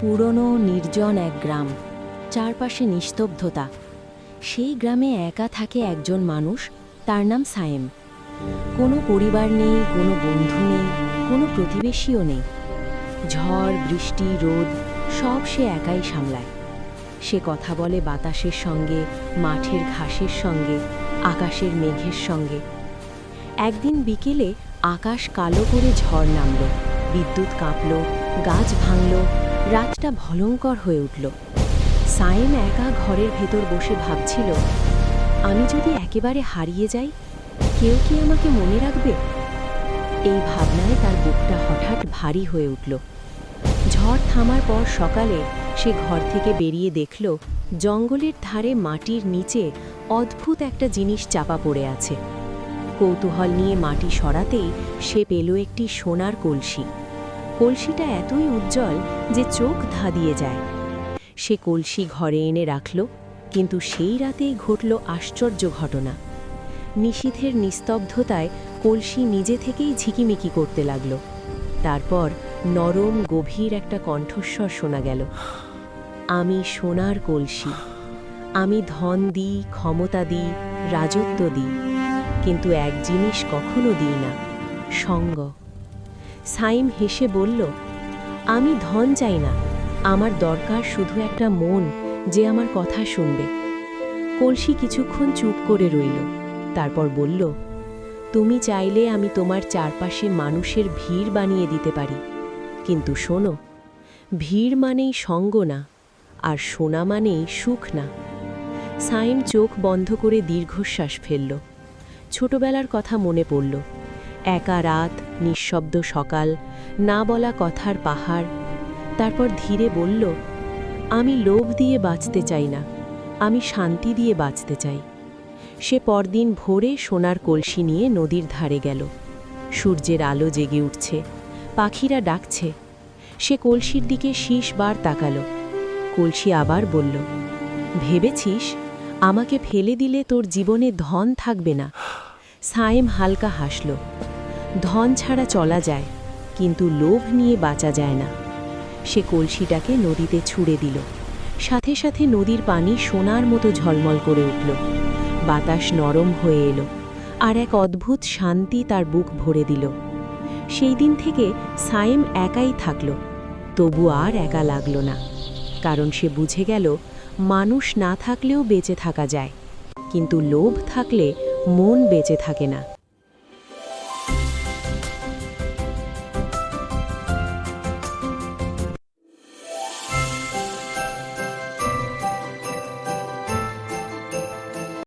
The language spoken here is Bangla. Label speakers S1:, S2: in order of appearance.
S1: পুরনো, নির্জন এক গ্রাম। চারপাশে নিস্তব্ধতা। সেই গ্রামে একা থাকে একজন মানুষ, তার নাম সায়েম। কোনো পরিবার নেই, কোনো বন্ধু নেই, কোনো প্রতিবেশীও নেই। ঝড়, বৃষ্টি, রোদ, সব সে একাই সামলায়। সে কথা বলে বাতাসের সঙ্গে, মাঠের ঘাসের সঙ্গে, আকাশের মেঘের সঙ্গে। একদিন বিকেলে আকাশ কালো করে ঝড় নামল, বিদ্যুৎ কাঁপল, গাছ ভাঙল রাতটা ভয়ঙ্কর হয়ে উঠল। সায়েম একা ঘরের ভেতর বসে ভাবছিল, আমি যদি একেবারে হারিয়ে যাই, কেউ কি আমাকে মনে রাখবে? এই ভাবনায় তার বুকটা হঠাৎ ভারী হয়ে উঠল। ঝড় থামার পর সকালে সে ঘর থেকে বেরিয়ে দেখল, জঙ্গলের ধারে মাটির নিচে অদ্ভুত একটা জিনিস চাপা পড়ে আছে। কৌতূহল নিয়ে মাটি সরাতেই সে পেল একটি সোনার কলসি। কলসিটা এতই উজ্জ্বল যে চোখ ধাঁধিয়ে যায়। সে কলসি ঘরে এনে রাখল, কিন্তু সেই রাতেই ঘটল আশ্চর্য ঘটনা। নিশীথের নিস্তব্ধতায় কলসি নিজে থেকেই ঝিকিমিকি করতে লাগল। তারপর নরম, গভীর একটা কণ্ঠস্বর শোনা গেল। আমি সোনার কলসি। আমি ধন দিই, ক্ষমতা দিই, রাজত্ব দিই, কিন্তু এক জিনিস কখনো দিই না, সঙ্গ। সাইম হেসে বলল, আমি ধন চাই না। আমার দরকার শুধু একটা মন যে আমার কথা শুনবে। কলসি কিছুক্ষণ চুপ করে রইল। তারপর বলল, তুমি চাইলে আমি তোমার চারপাশে মানুষের ভিড় বানিয়ে দিতে পারি। কিন্তু শোনো, ভিড় মানেই সঙ্গ না, আর সোনা মানেই সুখ না। সাইম চোখ বন্ধ করে দীর্ঘশ্বাস ফেলল। ছোটবেলার কথা মনে পড়ল। একা রাত নিঃশব্দ সকাল, না বলা কথার পাহাড়। তারপর ধীরে বলল, আমি লোভ দিয়ে বাঁচতে চাই না, আমি শান্তি দিয়ে বাঁচতে চাই। সে পরদিন ভোরে সোনার কলসি নিয়ে নদীর ধারে গেল। সূর্যের আলো জেগে উঠছে, পাখিরা ডাকছে। সে কলসির দিকে শীষ বার তাকালো। কলসি আবার বলল, ভেবেছিস, আমাকে ফেলে দিলে তোর জীবনে ধন থাকবে না? সায়েম হালকা হাসল। ধন ছাড়া চলা যায়, কিন্তু লোভ নিয়ে বাঁচা যায় না। সে কলসিটাকে নদীতে ছুঁড়ে দিল। সাথে সাথে নদীর পানি সোনার মতো ঝলমল করে উঠল। বাতাস নরম হয়ে এলো, আর এক অদ্ভুত শান্তি তার বুক ভরে দিল। সেই দিন থেকে সায়েম একাই থাকল, তবু আর একা লাগল না, কারণ সে বুঝে গেল, মানুষ না থাকলেও বেঁচে থাকা যায়, কিন্তু লোভ থাকলে মন বেঁচে থাকে না।